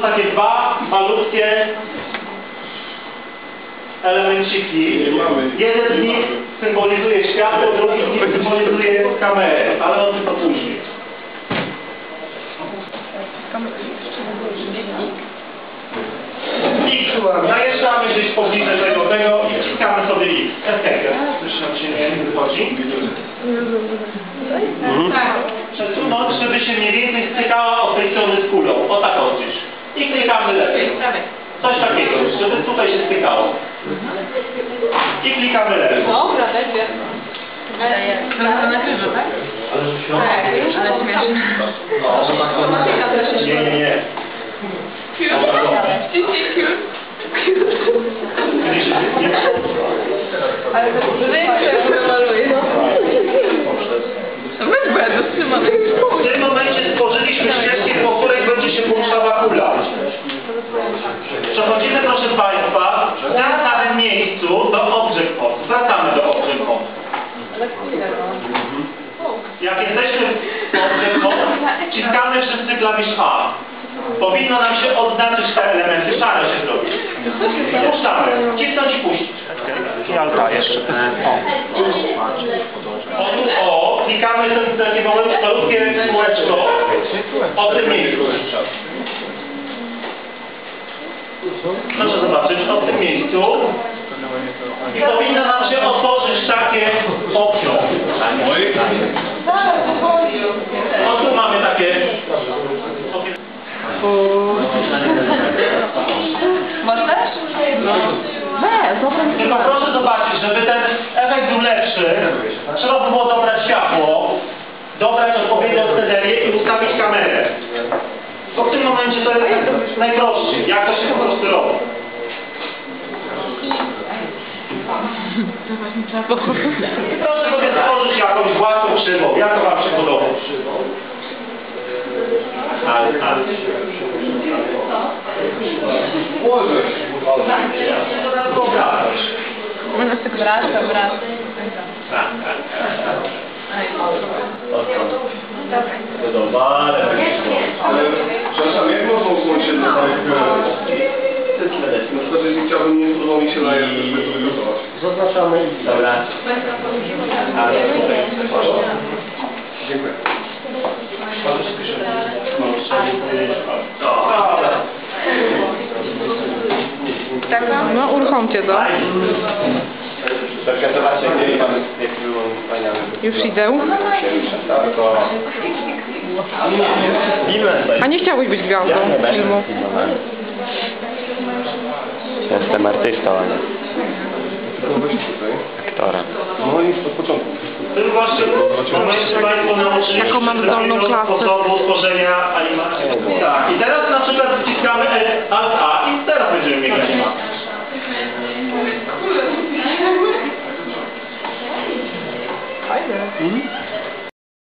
Takie dwa malutkie elemenciki. Jeden z nich symbolizuje światło, drugi z nich symbolizuje kamerę, ale o tym to później. I zajeżdżamy gdzieś pobliżej tego, tego i wciskamy sobie X. Nie wychodzi. Przesunąć, żeby się mniej więcej stykała od tej strony z kulą. Tak. I klikamy lepiej. Coś takiego, żeby tutaj się stykało. I klikamy lepiej. Dobra, będzie. To na nagrywa, tak? Tak, ale śmieszne. Informatyka też jest. Nie, nie, nie. Ale to większe Przechodzimy, proszę Państwa, w tym samym miejscu do Object. Wracamy do Object Mode. Jak jesteśmy w Object Mode, wciskamy wszyscy klawisz A. Powinno nam się odznaczyć te elementy, szare się zrobi. Puszczamy. Wcisnąć i puścić. I alta jeszcze. O. O tu o, klikamy ten takie malutkie kółeczko o tym miejscu. Proszę zobaczyć, o tym miejscu. I powinno nam się otworzyć takie okno. O tu mamy takie... Masz też? No. Tylko proszę zobaczyć, żeby ten efekt był lepszy, trzeba by było dobrać światło, dobrać odpowiednią scenerię i ustawić kamerę. Bo w tym momencie to jest najprostsze, jak to się po prostu robi. Proszę sobie stworzyć jakąś własną krzywą, jak to wam się podoba. Ale, ale. To wyobrażasz. Ona tak. Tak, tak, tak. Zadowolę. Ale, usunąć się do Na przykład, jeśli chciałbym, nie podobał mi się to żeby to wygotować. Zaznaczamy. Dobra. Ale Dziękuję. Dobra. Taka? No, uruchomcie to. Tak, ja zobaczę, gdzie pan, jaki był on wspaniały. Już idę. A nie chciałbyś być gwiazdą filmu? Jestem artystą, a nie aktorem. No i od początku. Taką mam zdolną klasę. sposobu tworzenia. Tak. I teraz na przykład wciskamy e, Alt A i teraz będziemy mieć animację. Fajne. Mhm.